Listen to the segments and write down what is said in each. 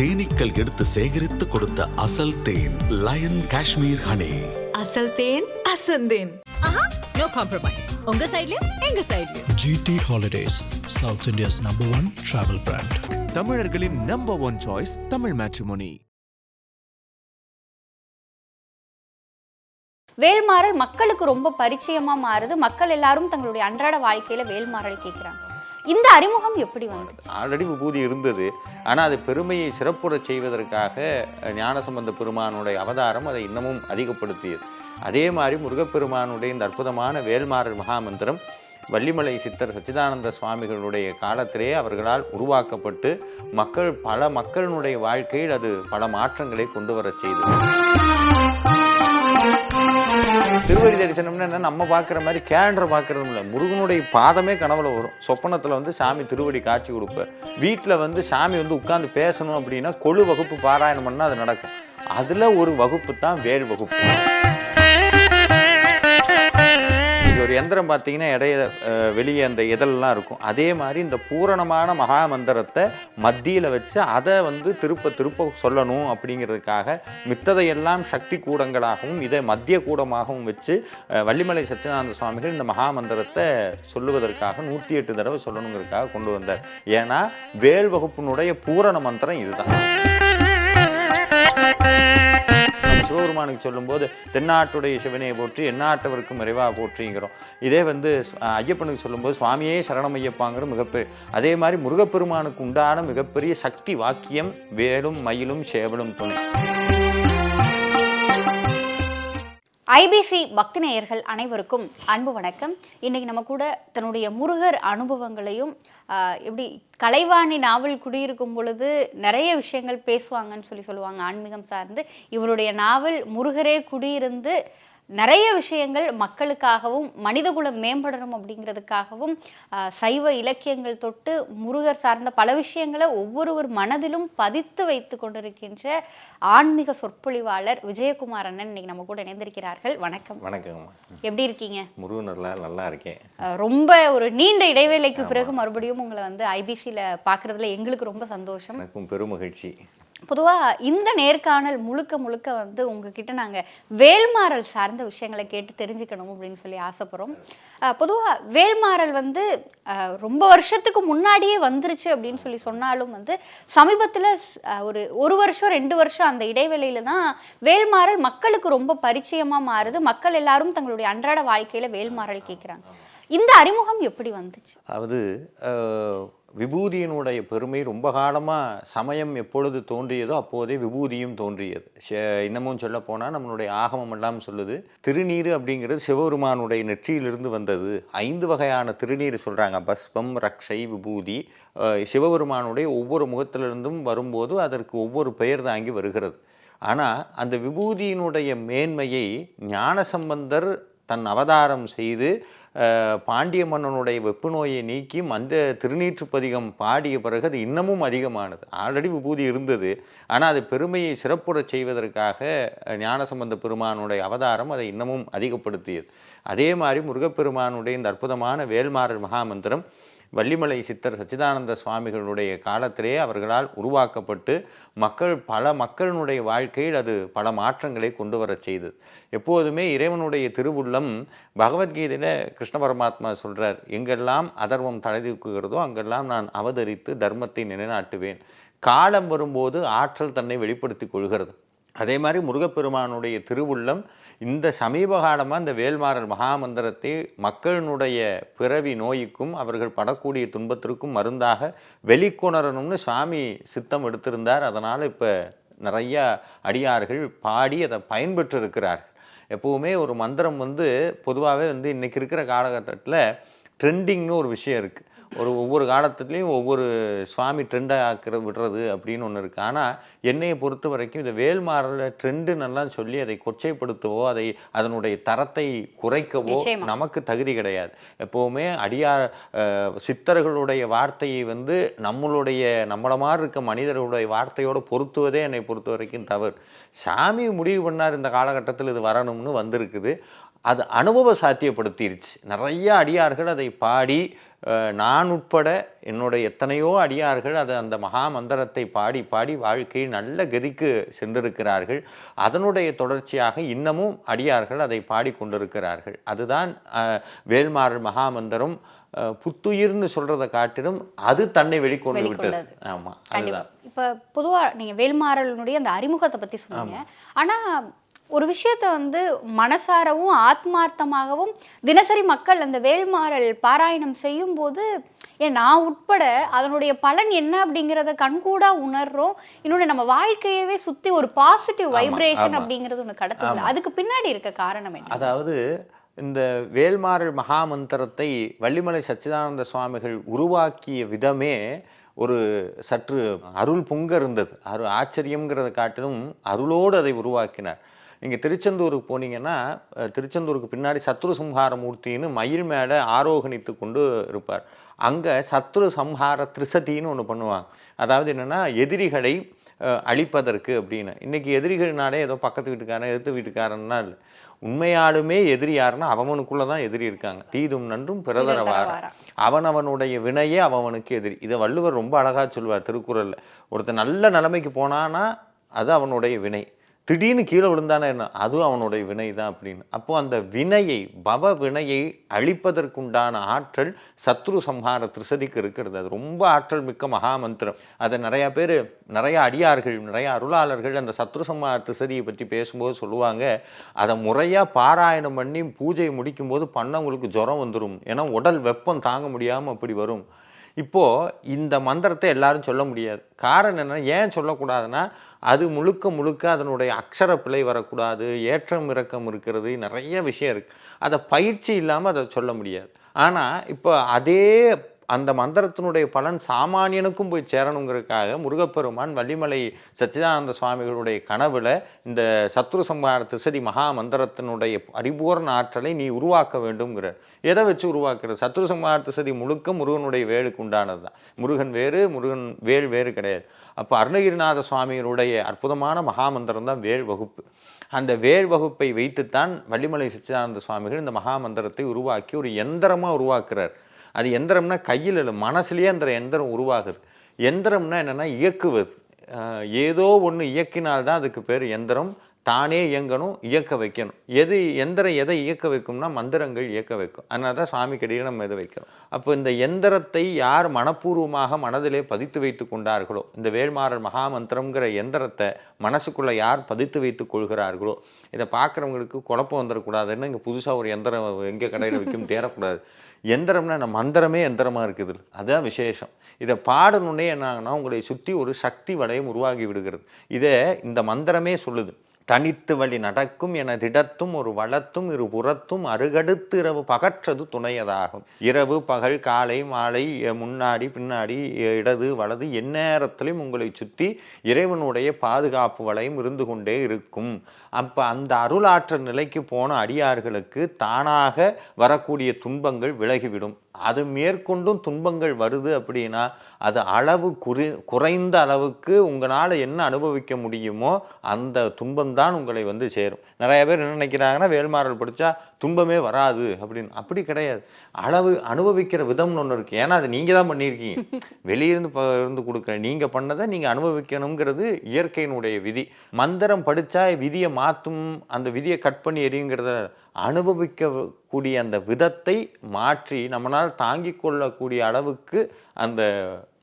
தேனீக்கள் எடுத்து சேகரித்து கொடுத்த அசல் தேன் லயன் காஷ்மீர் ஹனி. அசல் தேன் அசந்தேன் ஆஹா நோ காம்ப்ரமைஸ் உங்க சைடுலயும் எங்க சைடுலயும் GT Holidays, South India's number one travel brand. தமிழர்களின் number one choice Tamil matrimony Vel Maral மக்களுக்கு ரொம்ப பரிச்சயமா மாறுது. மக்கள் எல்லாரும் தங்களுடைய அன்றாட வாழ்க்கையில வேல்மாறல் கேட்குறாங்க இந்த அறிமுகம் எப்படி வந்துச்சு ஆல்ரெடி விபூதி இருந்தது. ஆனால் அது பெருமையை சிறப்புறச் செய்வதற்காக ஞானசம்பந்த பெருமானுடைய அவதாரம் அதை இன்னமும் அதிகப்படுத்தியது. அதே மாதிரி முருகப்பெருமானுடைய இந்த அற்புதமான வேல்மாறல் மகாமந்திரம் வள்ளிமலை சித்தர் சச்சிதானந்த சுவாமிகளுடைய காலத்திலே அவர்களால் உருவாக்கப்பட்டு மக்கள் பல மக்களினுடைய வாழ்க்கையில் அது பல மாற்றங்களை கொண்டு வரச் செய்தது. திருவடி தரிசனம்னா என்ன நம்ம பார்க்குற மாதிரி கேலண்டர் பார்க்குறதும் இல்லை. முருகனுடைய பாதமே கனவுல வரும். சொப்பனத்தில் வந்து சாமி திருவடி காட்சி கொடுப்பார். வீட்டில் வந்து சாமி வந்து உட்காந்து பேசணும் அப்படின்னா கொழு வகுப்பு பாராயணம் பண்ணால் அது நடக்கும். அதில் ஒரு வகுப்பு தான் வேல் வகுப்பு. இது ஒரு எந்திரம் பார்த்தீங்கன்னா இடையில வெளியே அந்த இதெல்லாம் இருக்கும். அதே மாதிரி இந்த பூரணமான மகா மந்திரத்தை மத்தியில் வச்சு அதை வந்து திருப்ப திருப்ப சொல்லணும் அப்படிங்கிறதுக்காக மித்ததையெல்லாம் சக்தி கூடங்களாகவும் இதை மத்திய கூடமாகவும் வச்சு வள்ளிமலை சச்சிதானந்த சுவாமிகள் இந்த மகா மந்திரத்தை சொல்லுவதற்காக நூற்றி எட்டு தடவை சொல்லணுங்கிறதுக்காக கொண்டு வந்தார். ஏன்னா வேல் வகுப்பினுடைய பூரண மந்திரம் இதுதான். சிவபெருமானுக்கு சொல்லும்போது தென்னாட்டுடைய சிவனையை போற்றி எந்நாட்டவருக்கும் மறைவாக போற்றிங்கிறோம். இதே வந்து ஐயப்பனுக்கு சொல்லும்போது சுவாமியே சரணம் ஐயப்பாங்கிற மிகப்பெரிய அதே மாதிரி முருகப்பெருமானுக்கு உண்டான மிகப்பெரிய சக்தி வாக்கியம் வேலும் மயிலும் சேவலும் துணை. ஐபிசி பக்தி நேயர்கள் அனைவருக்கும் அன்பு வணக்கம். இன்றைக்கி நம்ம கூட தன்னுடைய முருகர் அனுபவங்களையும் எப்படி கலைவாணி நாவல் குடியிருக்கும் பொழுது நிறைய விஷயங்கள் பேசுவாங்கன்னு சொல்லி சொல்லுவாங்க ஆன்மீகம் சார்ந்து. இவருடைய நாவல் முருகரே குடியிருந்து நிறைய விஷயங்கள் மக்களுக்காகவும் மனிதகுலம் மேம்படணும் அப்படிங்கிறதுக்காகவும் சைவ இலக்கியங்கள் தொட்டு முருகர் சார்ந்த பல விஷயங்களை ஒவ்வொருவர் மனதிலும் பதித்து வைத்து கொண்டிருக்கின்ற ஆன்மீக சொற்பொழிவாளர் விஜயகுமார் அண்ணன் இன்னைக்கு நம்ம கூட இணைந்திருக்கிறார்கள். வணக்கம். வணக்கங்கம்மா. எப்படி இருக்கீங்க? முருகனர்ல நல்லா இருக்கேன். அஹ் ரொம்ப ஒரு நீண்ட இடைவேளைக்கு பிறகு மறுபடியும் உங்களை வந்து ஐபிசியில் பார்க்குறதுல எங்களுக்கு ரொம்ப சந்தோஷம். எனக்கும் பெருமகிழ்ச்சி பொதுவாக இந்த நேர்காணல் முழுக்க முழுக்க வந்து உங்ககிட்ட நாங்கள் வேல்மாறல் சார்ந்த விஷயங்களை கேட்டு தெரிஞ்சுக்கணும் அப்படின்னு சொல்லி ஆசைப்படுறோம். பொதுவாக வேல்மாறல் வந்து ரொம்ப வருஷத்துக்கு முன்னாடியே வந்துருச்சு அப்படின்னு சொல்லி சொன்னாலும் வந்து சமீபத்தில் ஒரு ஒரு வருஷம் ரெண்டு வருஷம் அந்த இடைவெளியில தான் வேல்மாறல் மக்களுக்கு ரொம்ப பரிச்சயமாக மாறுது. மக்கள் எல்லாரும் தங்களுடைய அன்றாட வாழ்க்கையில் வேல்மாறல் கேட்குறாங்க இந்த அறிமுகம் எப்படி வந்துச்சு? அதாவது விபூதியினுடைய பெருமை ரொம்ப காலமாக சமயம் எப்பொழுது தோன்றியதோ அப்போதே விபூதியும் தோன்றியது. இன்னமும் சொல்ல போனால் நம்மளுடைய ஆகமம் எல்லாம் சொல்லுது திருநீர் அப்படிங்கிறது சிவபெருமானுடைய நெற்றியிலிருந்து வந்தது. ஐந்து வகையான திருநீர் சொல்கிறாங்க பஸ்பம் ரக்ஷை விபூதி சிவபெருமானுடைய ஒவ்வொரு முகத்திலிருந்தும் வரும்போது அதற்கு ஒவ்வொரு பெயர் தாங்கி வருகிறது. ஆனால் அந்த விபூதியினுடைய மேன்மையை ஞானசம்பந்தர் தன் அவதாரம் செய்து பாண்டிய மன்னனுடைய வெப்பு நோயை நீக்கி அந்த திருநீற்றுப்பதிகம் பாடிய பிறகு அது இன்னமும் அதிகமானது. ஆல்ரெடி விபூதி இருந்தது. ஆனால் அது பெருமையை சிறப்புறச் செய்வதற்காக ஞானசம்பந்த பெருமானுடைய அவதாரம் அதை இன்னமும் அதிகப்படுத்தியது. அதே மாதிரி முருகப்பெருமானுடைய இந்த அற்புதமான வேல்மாறர் மகாமந்திரம் வள்ளிமலை சித்தர் சச்சிதானந்த சுவாமிகளுடைய காலத்திலே அவர்களால் உருவாக்கப்பட்டு மக்கள் பல மக்களினுடைய வாழ்க்கையில் அது பல மாற்றங்களை கொண்டு வரச் செய்தது. எப்போதுமே இறைவனுடைய திருவுள்ளம் பகவத்கீதையில் கிருஷ்ண பரமாத்மா சொல்கிறார் எங்கெல்லாம் அதர்மம் தலைதூக்குகிறதோ அங்கெல்லாம் நான் அவதரித்து தர்மத்தை நிலைநாட்டுவேன். காலம் வரும்போது ஆற்றல் தன்னை வெளிப்படுத்திக் கொள்கிறது. அதே மாதிரி முருகப்பெருமானுடைய திருவுள்ளம் இந்த சமீப காலமாக இந்த வேல்மாறல் மகாமந்திரத்தை மக்களினுடைய பிறவி நோய்க்கும் அவர்கள் படக்கூடிய துன்பத்திற்கும் மருந்தாக வெளிக்கொணரணும்னு சுவாமி சித்தம் எடுத்திருந்தார். அதனால் இப்போ நிறையா அடியார்கள் பாடி அதை பயன்பெற்று இருக்கிறார்கள் எப்போவுமே ஒரு மந்திரம் வந்து பொதுவாகவே வந்து இன்றைக்கி இருக்கிற காலகட்டத்தில் ட்ரெண்டிங்னு ஒரு விஷயம் இருக்குது ஒரு ஒவ்வொரு காலத்துலேயும் ஒவ்வொரு சுவாமி ட்ரெண்டாக ஆக்கிற விடுறது அப்படின்னு ஒன்று இருக்குது ஆனால் என்னையை பொறுத்த வரைக்கும் இந்த வேல்மாறல ட்ரெண்டுன்னெல்லாம் சொல்லி அதை கொச்சைப்படுத்தவோ அதை அதனுடைய தரத்தை குறைக்கவோ. நமக்கு தகுதி கிடையாது. எப்போவுமே அடியார் சித்தர்களுடைய வார்த்தையை வந்து நம்மளுடைய நம்மள மாதிரி இருக்க மனிதர்களுடைய வார்த்தையோடு பொருத்துவதே என்னை பொறுத்த வரைக்கும் தவறு. சாமி முடிவு பண்ணார் இந்த காலகட்டத்தில் இது வரணும்னு வந்திருக்குது. அது அனுபவ சாத்தியப்படுத்திருச்சு. நிறைய அடியார்கள் அதை பாடி நான் உட்பட என்னுடைய எத்தனையோ அடியார்கள் அதை அந்த மகா மந்திரத்தை பாடி பாடி வாழ்க்கையில் நல்ல கதிக்கு சென்றிருக்கிறார்கள். அதனுடைய தொடர்ச்சியாக இன்னமும் அடியார்கள் அதை பாடிக்கொண்டிருக்கிறார்கள் அதுதான் வேல்மாறல் மகாமந்திரம் அஹ், புத்துயிர்னு சொல்றதை காட்டிலும் அது தன்னை வெளிக்கொண்டு விட்டது. வெளிக்கொண்டது. ஆமா கண்டிப்பா. அதுதான். இப்ப பொதுவா நீங்க வேல்மாறலனுடைய அந்த அறிமுகத்தை பத்தி சொன்னீங்க. ஆனா ஒரு விஷயத்த வந்து மனசாரவும் ஆத்மார்த்தமாகவும் தினசரி மக்கள் அந்த வேல்மாறல் பாராயணம் செய்யும் போது ஏன் நான் உட்பட அதனுடைய பலன் என்ன அப்படிங்கிறத கண்கூடா உணர்றோம். இன்னொன்று நம்ம வாழ்க்கையவே சுத்தி ஒரு பாசிட்டிவ் வைப்ரேஷன். அப்படிங்கிறது ஒன்று கடத்துது அதுக்கு பின்னாடி இருக்க காரணம் என்ன? அதாவது இந்த வேல்மாறல் மகாமந்திரத்தை வள்ளிமலை சச்சிதானந்த சுவாமிகள் உருவாக்கிய விதமே ஒரு சற்று அருள் பொங்க இருந்தது. அரு ஆச்சரியங்கிறத காட்டிலும் அருளோடு அதை உருவாக்கினார். நீங்கள் திருச்செந்தூருக்கு போனீங்கன்னா திருச்செந்தூருக்கு பின்னாடி சத்ரு சம்ஹார மூர்த்தின்னு மயில் மேலே ஆரோகணித்து கொண்டு இருப்பார். அங்கே சத்ரு சம்ஹார திரிசதின்னு ஒன்று பண்ணுவாங்க. அதாவது என்னென்னா எதிரிகளை அழிப்பதற்கு அப்படின்னு. இன்னைக்கு எதிரிகள்னாலே ஏதோ பக்கத்து வீட்டுக்காரன் எதிர்த்து வீட்டுக்காரன்னா இல்லை. உண்மையாலுமே எதிரி யாருன்னா அவனுக்குள்ள தான் எதிரி இருக்காங்க. தீதும் நன்றும் பிறதரவார. அவனவனுடைய வினையே அவனுக்கு எதிரி. இதை வள்ளுவர் ரொம்ப அழகா சொல்வார் திருக்குறள்ல. ஒருத்தன் நல்ல நிலைமைக்கு போனானா அது அவனுடைய வினை. திடீர்னு கீழே விழுந்தானே என்ன? அதுவும் அவனுடைய வினை தான் அப்படின்னு. அப்போ அந்த வினையை பவ வினையை அழிப்பதற்குண்டான ஆற்றல் சத்ரு சம்ஹார திருசதிக்கு இருக்கிறது. அது ரொம்ப ஆற்றல் மிக்க மகாமந்திரம் அதை நிறைய பேர் நிறைய அடியார்கள் நிறைய அருளாளர்கள் அந்த சத்ரு சம்ஹார திருசதியை பற்றி பேசும்போது சொல்லுவாங்க அதை முறையாக பாராயணம் பண்ணி பூஜை முடிக்கும்போது பண்ணவங்களுக்கு ஜுரம் வந்துடும் ஏன்னா உடல் வெப்பம் தாங்க முடியாமல் அப்படி வரும். இப்போது இந்த மந்திரத்தை எல்லாரும் சொல்ல முடியாது. காரணம் என்ன ஏன் சொல்லக்கூடாதுன்னா அது முழுக்க முழுக்க அதனுடைய அக்ஷர பிழை வரக்கூடாது ஏற்றம் இறக்கம் இருக்கிறது நிறைய விஷயம் இருக்குது அதை பயிற்சி இல்லாமல் அதை சொல்ல முடியாது. ஆனால் இப்போ அதே அந்த மந்திரத்தினுடைய பலன் சாமானியனுக்கும் போய் சேரணுங்கிறதுக்காக முருகப்பெருமான் வள்ளிமலை சச்சிதானந்த சுவாமிகளுடைய கனவில் இந்த சத்ரு சம்ஹார திசதி மகா மந்திரத்தினுடைய பரிபூர்ண ஆற்றலை நீ உருவாக்க வேண்டும்ங்கிறார். எதை வச்சு உருவாக்குற? சத்ரு சம்ஹார திசதி முழுக்க முருகனுடைய வேலுக்கு உண்டானது தான். முருகன் வேறு முருகன் வேல் வேறு கிடையாது. அப்போ அருணகிரிநாத சுவாமிகளுடைய அற்புதமான மகாமந்திரம் தான் வேல் வகுப்பு. அந்த வேல் வகுப்பை வைத்துத்தான் வள்ளிமலை சச்சிதானந்த சுவாமிகள் இந்த மகாமந்திரத்தை உருவாக்கி ஒரு எந்திரமாக உருவாக்குறார். அது எந்திரம்னா கையில் இல்லை மனசுலயே அந்த எந்திரம் உருவாகுது. எந்திரம்னா என்னன்னா இயக்குவது. ஏதோ ஒன்று இயக்கினால்தான் அதுக்கு பேர் எந்திரம். தானே இயங்கணும் இயக்க வைக்கணும். எது எந்திரம் எதை இயக்க வைக்கும்னா மந்திரங்கள் இயக்க வைக்கும். அதனால தான் சாமிக்கு இடையே நம்ம இதை வைக்கிறோம். அப்போ இந்த எந்திரத்தை யார் மனப்பூர்வமாக மனதிலே பதித்து வைத்து கொண்டார்களோ இந்த வேல்மாறல் மகாமந்திரம்ங்கிற எந்திரத்தை மனசுக்குள்ள யார் பதித்து வைத்துக் கொள்கிறார்களோ இதை பார்க்குறவங்களுக்கு குழப்பம் வந்துடக்கூடாதுன்னு இங்கே புதுசாக ஒரு எந்திரம் எங்கே கடையில் வைக்கும் தேரக்கூடாது எந்திரம்னா நம்ம மந்திரமே எந்திரமாக இருக்குது. அதுதான் விசேஷம். இதை பாடணுன்னே என்ன உங்களை சுற்றி ஒரு சக்தி வளையம் உருவாகி விடுகிறது. இதை இந்த மந்திரமே சொல்லுது. தனித்து வழி நடக்கும் என திடத்தும் ஒரு வளத்தும் இரு புறத்தும் அருகடுத்து இரவு பகற்றது துணையதாகும். இரவு பகல் காலை மாலை முன்னாடி பின்னாடி இடது வலது எந்நேரத்திலும் உங்களை சுற்றி இறைவனுடைய பாதுகாப்பு வளையம் இருந்து கொண்டே இருக்கும். அப்போ அந்த அருளாற்றல் நிலைக்கு போன அடியார்களுக்கு தானாக வரக்கூடிய துன்பங்கள் விலகிவிடும். அது மேற்கொண்டும் துன்பங்கள் வருது அப்படின்னா அது அளவு குறி குறைந்த அளவுக்கு உங்களால் என்ன அனுபவிக்க முடியுமோ அந்த துன்பம்தான் உங்களை வந்து சேரும். நிறைய பேர் என்ன நினைக்கிறாங்கன்னா வேல்மாறல் படித்தா துன்பமே வராது அப்படின்னு. அப்படி கிடையாது. அளவு அனுபவிக்கிற விதம்னு ஒன்று இருக்குது ஏன்னா அது நீங்கள் தான் பண்ணியிருக்கீங்க. வெளியிருந்து ப இருந்து கொடுக்குற நீங்கள் பண்ணதை நீங்கள் அனுபவிக்கணுங்கிறது இயற்கையினுடைய விதி. மந்திரம் படித்தா விதியை மாற்றும் அந்த விதியை கட் பண்ணி எரியுங்கிறத அனுபவிக்கக்கூடிய அந்த விதத்தை மாற்றி நம்மளால் தாங்கிக் கொள்ளக்கூடிய அளவுக்கு அந்த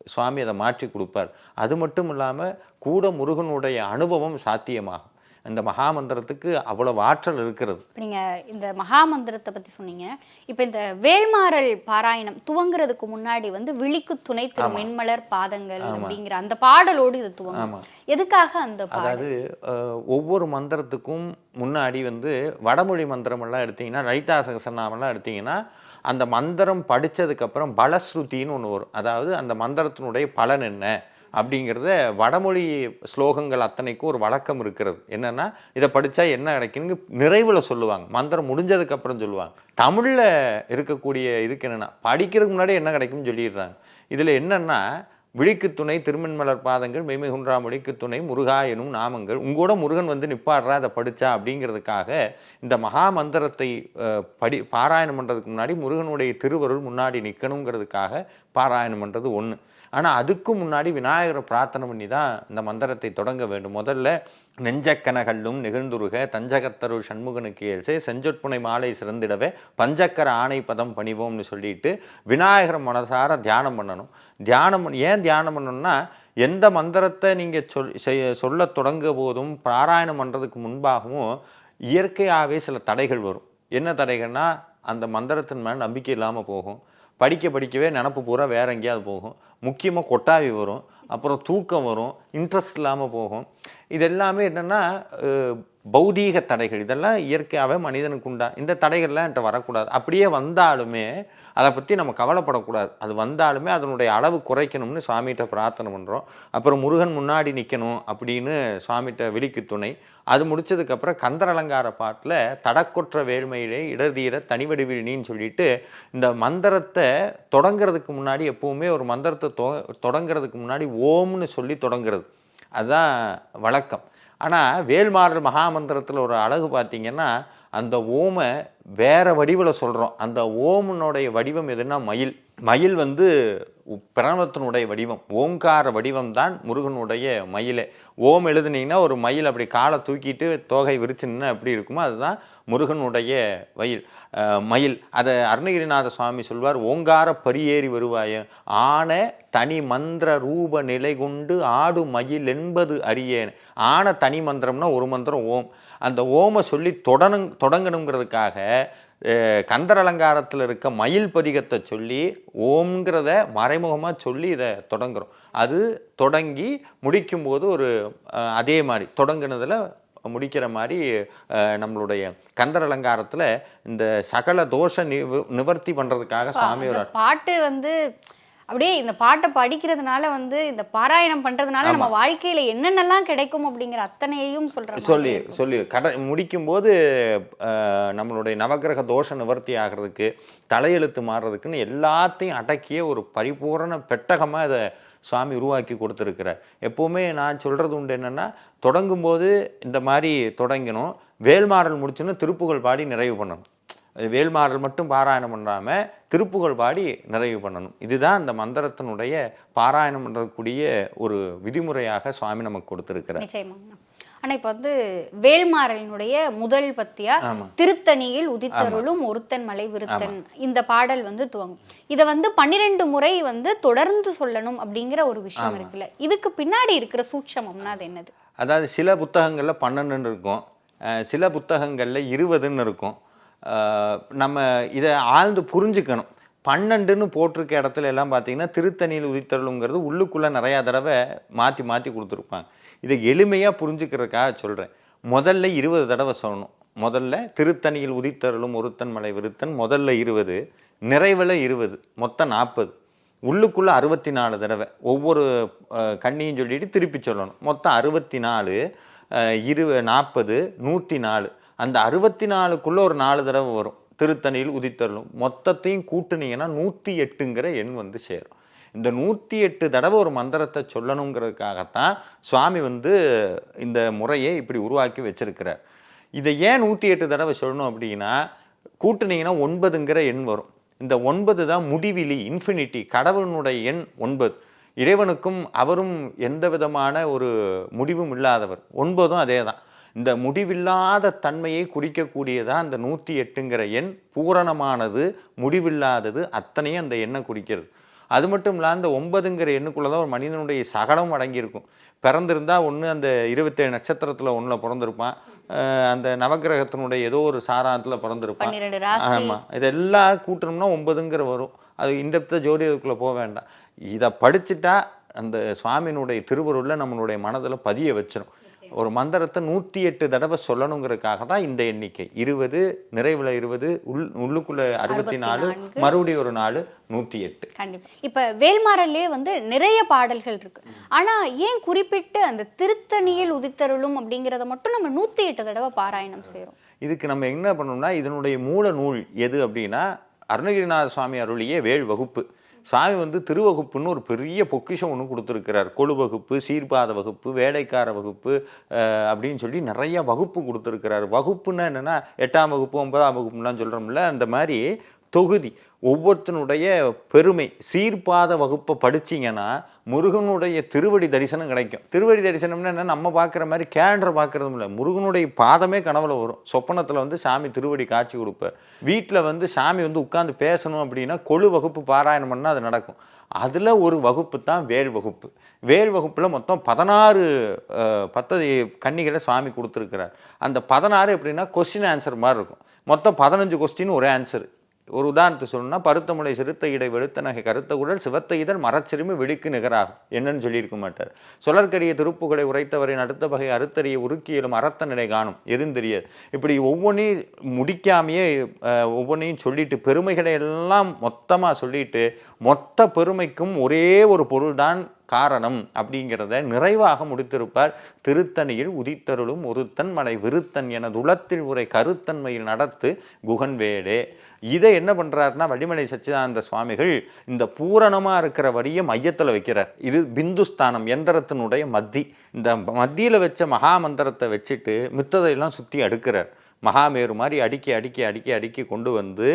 சுவாமி அதை மாற்றி கொடுப்பார். அது மட்டும் இல்லாமல் கூட முருகனுடைய அனுபவம் சாத்தியமாகும். இந்த மகாமந்திரத்துக்கு அவ்வளவு ஆற்றல் இருக்கிறது. இப்ப நீங்க இந்த மகா மந்திரத்தை பத்தி சொன்னீங்க. இப்ப இந்த வேல்மாறல் பாராயணம் துவங்குறதுக்கு முன்னாடி வந்து விழிக்கு துணை திரு மென்மலர் பாதங்கள் அப்படிங்கிற அந்த பாடலோடு இது துவங்கும். எதுக்காக அந்த அதாவது ஒவ்வொரு மந்திரத்துக்கும் முன்னாடி வந்து வடமொழி மந்திரம் எல்லாம் எடுத்தீங்கன்னா லலிதா சகசரநாமெல்லாம் எடுத்தீங்கன்னா அந்த மந்திரம் படிச்சதுக்கப்புறம் பலஸ்ருதின்னு ஒன்று வரும். அதாவது அந்த மந்திரத்தினுடைய பலன் என்ன? அப்படிங்கிறத வடமொழி ஸ்லோகங்கள் அத்தனைக்கும் ஒரு வழக்கம் இருக்கிறது. என்னன்னா இதை படித்தா என்ன கிடைக்குன்னு நிறைவில் சொல்லுவாங்க. மந்திரம் முடிஞ்சதுக்கப்புறம் சொல்லுவாங்க. தமிழில் இருக்கக்கூடிய இதுக்கு என்னென்னா படிக்கிறதுக்கு முன்னாடி என்ன கிடைக்கும்னு சொல்லிடுறாங்க. இதில் என்னென்னா விழிக்கு துணை திருமண்மலர் பாதங்கள் மெய்மிகுன்றாம் விழிக்கு துணை முருகா எனும் நாமங்கள். உங்கூட முருகன் வந்து நிப்பாடுறா அதை படித்தா அப்படிங்கிறதுக்காக இந்த மகா மந்திரத்தை படி பாராயணம் பண்ணுறதுக்கு முன்னாடி முருகனுடைய திருவருள் முன்னாடி நிற்கணுங்கிறதுக்காக பாராயணம் பண்ணுறது ஒன்று ஆனால் அதுக்கு முன்னாடி விநாயகரை பிரார்த்தனை பண்ணி தான் இந்த மந்திரத்தை தொடங்க வேண்டும். முதல்ல நெஞ்சக்கனகல்லும் நிகழ்ந்துருக தஞ்சகத்தரு சண்முகனுக்கு ஏசே செஞ்சொற்புனை மாலை சிறந்திடவே பஞ்சக்கர ஆணை பதம் பணிவோம்னு சொல்லிட்டு விநாயகர் மனசார தியானம் பண்ணணும். தியானம் ஏன் தியானம் பண்ணணும்னா எந்த மந்திரத்தை நீங்கள் சொல் செய்ய சொல்ல தொடங்க போதும் பாராயணம் பண்ணுறதுக்கு முன்பாகவும் இயற்கையாகவே சில தடைகள் வரும். என்ன தடைகள்னால் அந்த மந்திரத்தின் மேலே நம்பிக்கை இல்லாமல் போகும். படிக்க படிக்கவே நினப்பு பூரா வேற எங்கேயாவது போகும். முக்கியமாக கொட்டாவி வரும் அப்புறம் தூக்கம் வரும் இன்ட்ரெஸ்ட் இல்லாமல் போகும். இது எல்லாமே என்னென்னா பௌதீக தடைகள் இதெல்லாம் இயற்கையாகவே மனிதனுக்கு உண்டா? இந்த தடைகள்லாம் என்கிட்ட வரக்கூடாது. அப்படியே வந்தாலுமே அதை பற்றி நம்ம கவலைப்படக்கூடாது. அது வந்தாலுமே அதனுடைய அளவு குறைக்கணும்னு சுவாமிகிட்ட பிரார்த்தனை பண்ணுறோம் அப்புறம் முருகன் முன்னாடி நிற்கணும் அப்படின்னு சுவாமிகிட்ட விழிக்கு துணை. அது முடிச்சதுக்கப்புறம் கந்தர் அலங்கார பாட்டில் தடக்கொற்ற வேள்மையிலே இடர்தீர தனிவடிவிழினின்னு சொல்லிட்டு இந்த மந்திரத்தை தொடங்கிறதுக்கு முன்னாடி எப்பவுமே ஒரு மந்திரத்தை தொ தொடங்கிறதுக்கு முன்னாடி ஓம்னு சொல்லி தொடங்குறது. அதுதான் வழக்கம். ஆனால் வேல்மாறல் மகாமந்திரத்தில் ஒரு அழகு பார்த்தீங்கன்னா அந்த ஓமை வேற வடிவில் சொல்கிறோம் அந்த ஓமனுடைய வடிவம் எதுன்னா மயில். மயில் வந்து பிரணவத்தினுடைய வடிவம். ஓங்கார வடிவம் தான் முருகனுடைய மயிலே. ஓம் எழுதுனீங்கன்னா ஒரு மயில் அப்படி காலை தூக்கிட்டு தோகை விரிச்சு நின்னா எப்படி இருக்குமோ அதுதான் முருகனுடைய வயில். மயில். அதை அருணகிரிநாத சுவாமி சொல்வார் ஓங்கார பரியேறி வருவாய. ஆன தனி மந்திர ரூப நிலை கொண்டு ஆடு மயில் என்பது அறியேன். ஆன தனி மந்திரம்னா ஒரு மந்திரம் ஓம். அந்த ஓமை சொல்லி தொடணும் தொடங்கணுங்கிறதுக்காக கந்தர் அலங்காரத்தில் இருக்க மயில் பதிகத்தை சொல்லி ஓம்ங்கிறத மறைமுகமாக சொல்லி இதை தொடங்குறோம். அது தொடங்கி முடிக்கும்போது ஒரு அதே மாதிரி தொடங்குனதுல முடிக்கிற மாதிரி நம்மளுடைய கந்தர் அலங்காரத்தில் இந்த சகல தோஷ நிவ நிவர்த்தி பண்ணுறதுக்காக சாமி ஒரு இந்த பாட்டு வந்து அப்படியே இந்த பாட்டை படிக்கிறதுனால வந்து இந்த பாராயணம் பண்றதுனால நம்ம வாழ்க்கையில என்னென்னலாம் கிடைக்கும் அப்படிங்கிற அத்தனையையும் சொல்ற சொல்லி சொல்லி கட முடிக்கும்போது அஹ், நம்மளுடைய நவக்கிரக தோஷ நிவர்த்தி ஆகிறதுக்கு தலையெழுத்து மாறுறதுக்குன்னு எல்லாத்தையும் அடக்கிய ஒரு பரிபூரண பெட்டகமாக இதை சுவாமி உருவாக்கி கொடுத்துருக்கிறார். எப்போவுமே நான் சொல்கிறது உண்டு என்னென்னா தொடங்கும்போது இந்த மாதிரி தொடங்கணும் வேல்மாறல் முடிச்சுன்னு திருப்புகழ் பாடி நிறைவு பண்ணணும். வேல்மாறல் மட்டும் பாராயணம் பண்ணாமல் திருப்புகழ் பாடி நிறைவு பண்ணணும். இதுதான் இந்த மந்திரத்தினுடைய பாராயணம் பண்ணக்கூடிய ஒரு விதிமுறையாக சுவாமி நமக்கு கொடுத்துருக்கிறார். நிச்சயமாங்கண்ணா ஆனா இப்ப வந்து வேல்மாறலினுடைய முதல் பத்தியா? திருத்தணியில் உதித்தருளும் ஒருத்தன் மலை விருத்தன் இந்த பாடல் வந்து துவங்கும். இத வந்து பன்னிரெண்டு முறை வந்து தொடர்ந்து சொல்லணும் அப்படிங்கிற ஒரு விஷயம் இருக்குல்ல. இதுக்கு பின்னாடி இருக்கிற சூட்சமம்னா அது என்னது? அதாவது சில புத்தகங்களில் பன்னெண்டுன்னு இருக்கும். சில புத்தகங்களில் இருபதுன்னு இருக்கும். நம்ம இதை ஆழ்ந்து புரிஞ்சுக்கணும். பன்னெண்டுன்னு போட்டிருக்க இடத்துல எல்லாம் பார்த்தீங்கன்னா திருத்தணியில் உதித்தருளுங்கிறது உள்ளுக்குள்ளே நிறையா தடவை மாற்றி மாற்றி கொடுத்துருப்பாங்க. இதை எளிமையாக புரிஞ்சுக்கிறதுக்காக சொல்கிறேன் முதல்ல இருபது தடவை சொல்லணும். முதல்ல திருத்தணியில் உதித்தருளும் ஒருத்தன் மலை விருத்தன் முதல்ல இருபது நிறைவில் இருபது மொத்தம் நாற்பது. உள்ளுக்குள்ளே அறுபத்தி நாலு தடவை. ஒவ்வொரு கண்ணியும் சொல்லிட்டு திருப்பி சொல்லணும். மொத்தம் அறுபத்தி நாலு இரு நாற்பது நூற்றி நாலு அந்த அறுபத்தி நாலுக்குள்ளே ஒரு நாலு தடவை வரும். திருத்தணியில் உதித்தருளும். மொத்தத்தையும் கூட்டுனீங்கன்னா நூற்றி எட்டுங்கிற எண் வந்து சேரும். இந்த நூற்றி எட்டு தடவை ஒரு மந்திரத்தை சொல்லணுங்கிறதுக்காகத்தான் சுவாமி வந்து இந்த முறையை இப்படி உருவாக்கி வச்சிருக்கிறார். இதை ஏன் நூற்றி எட்டு தடவை சொல்லணும் அப்படின்னா கூட்டுனீங்கன்னா ஒன்பதுங்கிற எண் வரும். இந்த ஒன்பது தான் முடிவிலி இன்ஃபினிட்டி கடவுளினுடைய எண் ஒன்பது. இறைவனுக்கும் அவரும் எந்த விதமான ஒரு முடிவும் இல்லாதவர். ஒன்பதும் அதே தான் இந்த முடிவில்லாத தன்மையை குறிக்கக்கூடியதா அந்த நூற்றி எட்டுங்கிற எண் பூரணமானது முடிவில்லாதது அத்தனையும் அந்த எண்ணை குறிக்கிறது. அது மட்டும் இல்லாமல் அந்த ஒன்பதுங்கிற எண்ணுக்குள்ளே தான் ஒரு மனிதனுடைய சகலம் அடங்கியிருக்கும். பிறந்திருந்தா ஒன்று அந்த இருபத்தேழு நட்சத்திரத்தில் ஒன்றில் பிறந்திருப்பான். அந்த நவக்கிரகத்தினுடைய ஏதோ ஒரு சாராத்தில் பிறந்திருப்பான். ஆமாம் இதெல்லாம் கூட்டணும்னா ஒன்பதுங்கிற வரும். அது இண்டப்த ஜோதிடத்துக்குள்ளே போக வேண்டாம். இதை படிச்சுட்டா அந்த சுவாமியினுடைய திருவருளில் நம்மளுடைய மனதில் பதிய வச்சிரும். ஒரு மந்திரத்தை நூற்றி எட்டு தடவை சொல்லணுங்கிறதுக்காக தான் இந்த எண்ணிக்கை. இருபது நிறைவில் இருபது உள் உள்ளுக்குள்ளே அறுபத்தி நாலு. மறுபடியும் ஒரு நாலு நூற்றி எட்டு. கண்டிப்பா. இப்ப வேல்மாறல்லே வந்து நிறைய பாடல்கள் இருக்கு. ஆனா ஏன் குறிப்பிட்டு அந்த திருத்தணியில் உதித்தருளும் அப்படிங்கறத மட்டும் நம்ம நூத்தி எட்டு தடவை பாராயணம் செய்றோம்? இதுக்கு நம்ம என்ன பண்ணணும்னா இதனுடைய மூல நூல் எது அப்படின்னா அருணகிரிநாத சுவாமி அருளிய வேள் வகுப்பு. சாமி வந்து திருவகுப்புன்னு ஒரு பெரிய பொக்கிஷம் ஒன்று கொடுத்துருக்கிறார். கொழு வகுப்பு சீர்பாத வகுப்பு வேலைக்கார வகுப்பு அப்படின்னு சொல்லி நிறைய வகுப்பு கொடுத்துருக்கிறார். வகுப்புன்னா என்னென்னா எட்டாம் வகுப்பு ஒன்பதாம் வகுப்புலாம் சொல்கிறோம்ல அந்த மாதிரி தொகுதி ஒவ்வொருத்தனுடைய பெருமை சீர்பாத வகுப்பை படிச்சீங்கன்னா முருகனுடைய திருவடி தரிசனம் கிடைக்கும். திருவடி தரிசனம்னா என்ன? நம்ம பார்க்குற மாதிரி கேலண்டர் பார்க்குறதும் இல்லை. முருகனுடைய பாதமே கனவுல வரும். சொப்பனத்தில் வந்து சாமி திருவடி காட்சி கொடுப்பார். வீட்டில் வந்து சாமி வந்து உட்காந்து பேசணும் அப்படின்னா கொழு வகுப்பு பாராயணம் பண்ணால் அது நடக்கும். அதில் ஒரு வகுப்பு தான் வேல் வகுப்பு. வேல் வகுப்பில் மொத்தம் பதினாறு பத்ததி கன்னிகளை சுவாமி கொடுத்துருக்கிறார். அந்த பதினாறு எப்படின்னா கொஸ்டின் ஆன்சர் மாதிரி இருக்கும். மொத்தம் பதினஞ்சு கொஸ்டின் ஒரு ஆன்சர் ஒரு உதாரணத்தை சொல்லணும்னா பருத்தமுடை சிறுத்த இடை வெளுத்த நகை கருத்த குடல் சிவத்த இதழ் மரச்சிறுமி விழிக்கு நிகராகும். என்னன்னு சொல்லியிருக்க மாட்டார். சுழற்கரிய திருப்புகளை உரைத்தவரின் அடுத்த வகை அறுத்தறிய உருக்கியலும் அறத்த நிலை காணும். எதுவும் தெரியாது. இப்படி ஒவ்வொன்றையும் முடிக்காமையே ஒவ்வொன்றையும் சொல்லிட்டு பெருமைகளை எல்லாம் மொத்தமாக சொல்லிட்டு மொத்த பெருமைக்கும் ஒரே ஒரு பொருள் தான் காரணம் அப்படிங்கிறத நிறைவாக முடித்திருப்பார். திருத்தணியில் உதித்தருளும் ஒருத்தன் மலை விருத்தன் என துளத்தில் உரை கருத்தன்மையில் நடத்து குகன்வேடே. இதை என்ன பண்ணுறாருன்னா வடிமலை சச்சிதானந்த சுவாமிகள் இந்த பூரணமாக இருக்கிற வரியை மையத்தில் வைக்கிறார். இது பிந்துஸ்தானம் எந்திரத்தினுடைய மத்தி. இந்த மத்தியில் வச்ச மகாமந்திரத்தை வச்சுட்டு மித்ததையெல்லாம் சுற்றி அடுக்கிறார். மகாமேரு மாதிரி அடுக்கி அடுக்கி அடுக்கி அடுக்கி கொண்டு வந்து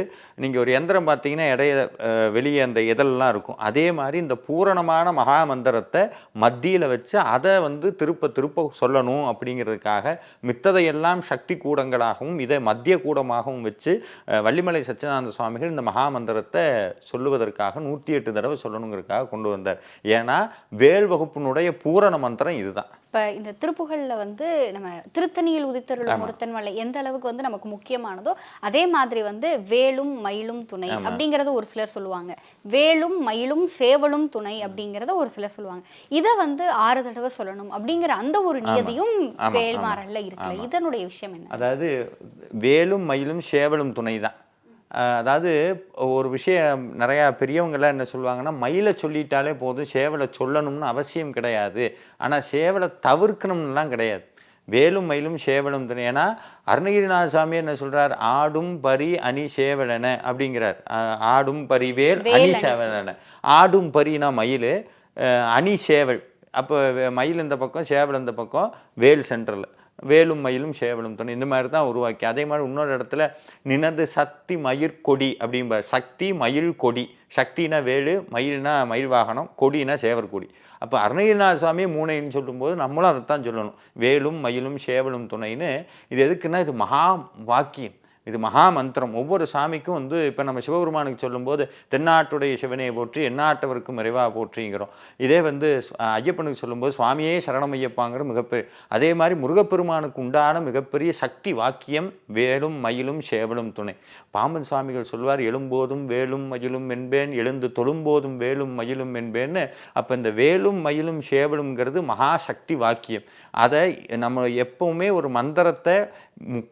நீங்கள் ஒரு எந்திரம் பார்த்தீங்கன்னா இடையில வெளியே அந்த இதெல்லாம் இருக்கும். அதே மாதிரி இந்த பூரணமான மகாமந்திரத்தை மத்தியில் வச்சு அதை வந்து திருப்ப திருப்ப சொல்லணும் அப்படிங்கிறதுக்காக மித்ததையெல்லாம் சக்தி கூடங்களாகவும் இதை மத்திய கூடமாகவும் வச்சு வள்ளிமலை சச்சிதானந்த சுவாமிகள் இந்த மகாமந்திரத்தை சொல்லுவதற்காக நூற்றி எட்டு தடவை சொல்லணுங்கிறதுக்காக கொண்டு வந்தார். ஏன்னா வேல் வகுப்பினுடைய பூரண மந்திரம் இதுதான். இப்ப இந்த திருப்புகள்ல வந்து நம்ம திருத்தணியில் உதித்தருளும் ஒருத்தன் மலை எந்த அளவுக்கு வந்து நமக்கு முக்கியமானதோ அதே மாதிரி வந்து வேலும் மயிலும் துணை அப்படிங்கறத ஒரு சிலர் சொல்லுவாங்க. வேலும் மயிலும் சேவலும் துணை அப்படிங்கறத ஒரு சிலர் சொல்லுவாங்க. இதை வந்து ஆறு தடவை சொல்லணும் அப்படிங்கிற அந்த ஒரு நியதியும் வேல்மாறல்ல இருக்குல்ல. இதனுடைய விஷயம் என்ன? அதாவது வேலும் மயிலும் சேவலும் துணை தான். அதாவது ஒரு விஷயம் நிறையா பெரியவங்கெல்லாம் என்ன சொல்லுவாங்கன்னா மயிலை சொல்லிட்டாலே போதும் சேவலை சொல்லணும்னு அவசியம் கிடையாது. ஆனால் சேவலை தவிர்க்கணும்னுலாம் கிடையாது. வேலும் மயிலும் சேவலும் துணை ஏன்னா அருணகிரிநாத சாமி என்ன சொல்றார்? ஆடும் பரி அணி சேவலன அப்படிங்கிறார். ஆடும் பரி வேல் அணி சேவலன. ஆடும் பரினா மயில் அணி சேவல். அப்போ மயில் இந்த பக்கம் சேவல் இந்த பக்கம்? வேல் சென்டரில். வேலும் மயிலும் சேவலும் துணை இந்த மாதிரி தான் உருவாக்கி. அதே மாதிரி இன்னொரு இடத்துல நினது சக்தி மயிர் கொடி அப்படிம்பார். சக்தி மயில் கொடி. சக்தினா வேலு மயில்னா மயில் வாகனம் கொடினா சேவர் கொடி. அப்போ அருணகிரிநாத சுவாமி மூனைன்னு சொல்லும்போது நம்மளும் அதைத்தான் சொல்லணும். வேலும் மயிலும் சேவலும் துணைன்னு. இது எதுக்குன்னா இது மகா வாக்கியம். இது மகா மந்திரம் ஒவ்வொரு சாமிக்கும் வந்து இப்போ நம்ம சிவபெருமானுக்கு சொல்லும்போது தென்னாட்டுடைய சிவனையை போற்றி எந்நாட்டவருக்கும் மறைவாக போற்றிங்கிறோம். இதே வந்து ஐயப்பனுக்கு சொல்லும்போது சுவாமியே சரணம் ஐயப்பாங்கிற மிகப்பெரிய அதே மாதிரி முருகப்பெருமானுக்கு உண்டான மிகப்பெரிய சக்தி வாக்கியம் வேலும் மயிலும் சேவலும் துணை. பாம்பன் சுவாமிகள் சொல்வார் எழும்போதும் வேலும் மயிலும் என்பேன் எழுந்து தொழும்போதும் வேலும் மயிலும் என்பேன்னு. அப்போ இந்த வேலும் மயிலும் சேவலுங்கிறது மகா சக்தி வாக்கியம். அதை நம்ம எப்பவுமே ஒரு மந்திரத்தை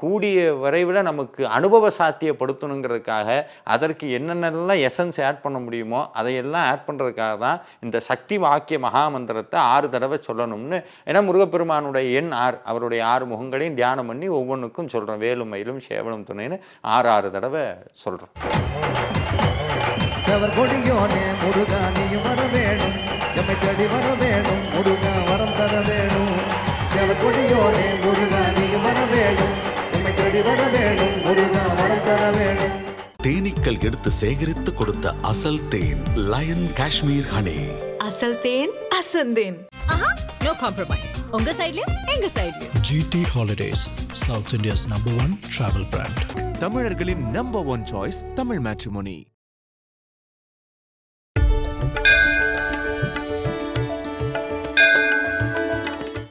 கூடிய விரைவில் நமக்கு அனுபவ சாத்தியப்படுத்தணுங்கிறதுக்காக அதற்கு என்னென்னலாம் எசன்ஸ் ஆட் பண்ண முடியுமோ அதையெல்லாம் ஆட் பண்ணுறதுக்காக தான் இந்த சக்தி வாக்கிய மகா மந்திரத்தை ஆறு தடவை சொல்லணும்னு. ஏன்னா முருகப்பெருமானுடைய எண் ஆறு அவருடைய ஆறு முகங்களையும் தியானம் பண்ணி ஒவ்வொன்றுக்கும் சொல்கிறோம் வேலும் மயிலும் சேவலும் துணைன்னு ஆறு ஆறு தடவை சொல்கிறோம் அவர் கொடியோனே முருகா வர வேணும். எம்மை தேடி வர வேணும். முருகா வரம் தர வேணும். அவர் கொடியோனே முருகா நீயும் வர வேணும் எம்மை தேடி வர வேணும் முருகா வரம் தர வேணும் தேனீக்கள் எடுத்து சேகரித்து கொடுத்த அசல் தேன் லயன் காஷ்மீர் ஹனி. அசல் தேன் அசந்தேன் ஆஹா நோ காம்ப்ரமைஸ் உங்க சைடுலயும் எங்க சைடுலயும் GT Holidays, South India's number one travel brand. தமிழர்களின் number one choice Tamil matrimony